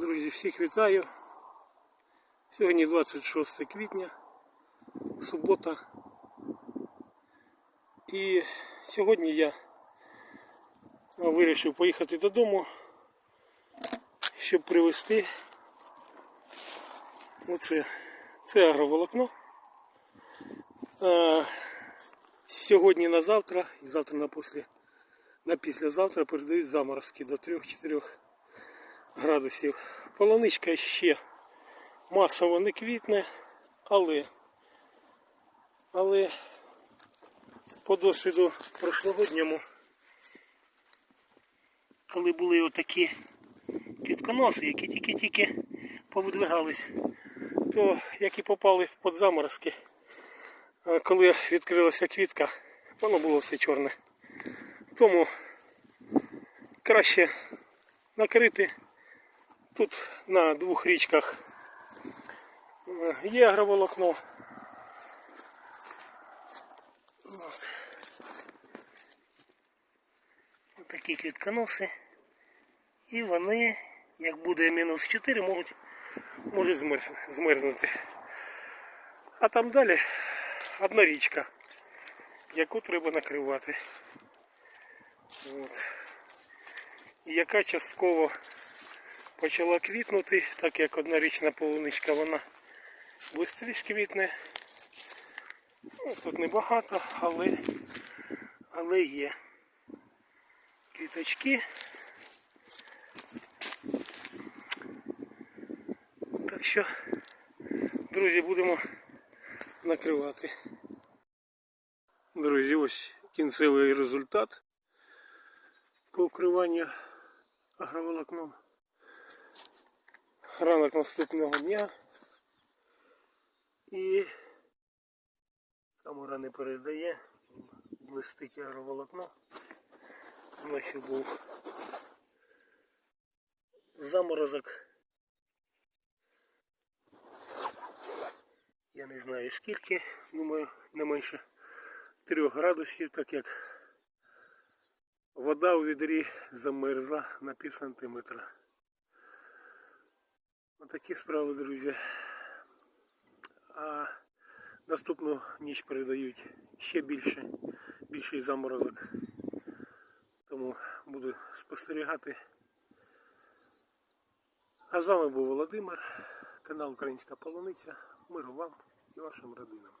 Друзі, всіх вітаю. Сьогодні 26 квітня, субота. І сьогодні я вирішив поїхати додому, щоб привезти оце це агроволокно. А, сьогодні на завтра і завтра на після, на післязавтра передають заморозки до 3-4 градусів. Полоничка ще масово не квітне, але, але по досвіду прошлогодньому, коли були отакі квітконоси, які тільки-тільки повидвигались, то як і попали під заморозки, коли відкрилася квітка, воно було все чорне. Тому краще накрити Тут на двох річках є агроволокно. От. Ось такі квітконоси. І вони, як буде мінус 4, можуть, можуть змерз, змерзнути. А там далі одна річка, яку треба накривати. От. І яка частково почала квітнути, так як однорічна полуничка вона швидше квітне. Ну, тут небагато, але, але є квіточки. Так що, друзі, будемо накривати. Друзі, ось кінцевий результат по укриванню агроволокном ранок наступного дня і камера не передає, блистить агроволокно. Вночі був заморозок. Я не знаю скільки, думаю, не менше 3 градусів, так як вода у відрі замерзла на пів сантиметра. Отакі справи, друзі. А наступну ніч передають ще більше, більший заморозок. Тому буду спостерігати. А з вами був Володимир, канал Українська Полуниця. Миру вам і вашим родинам.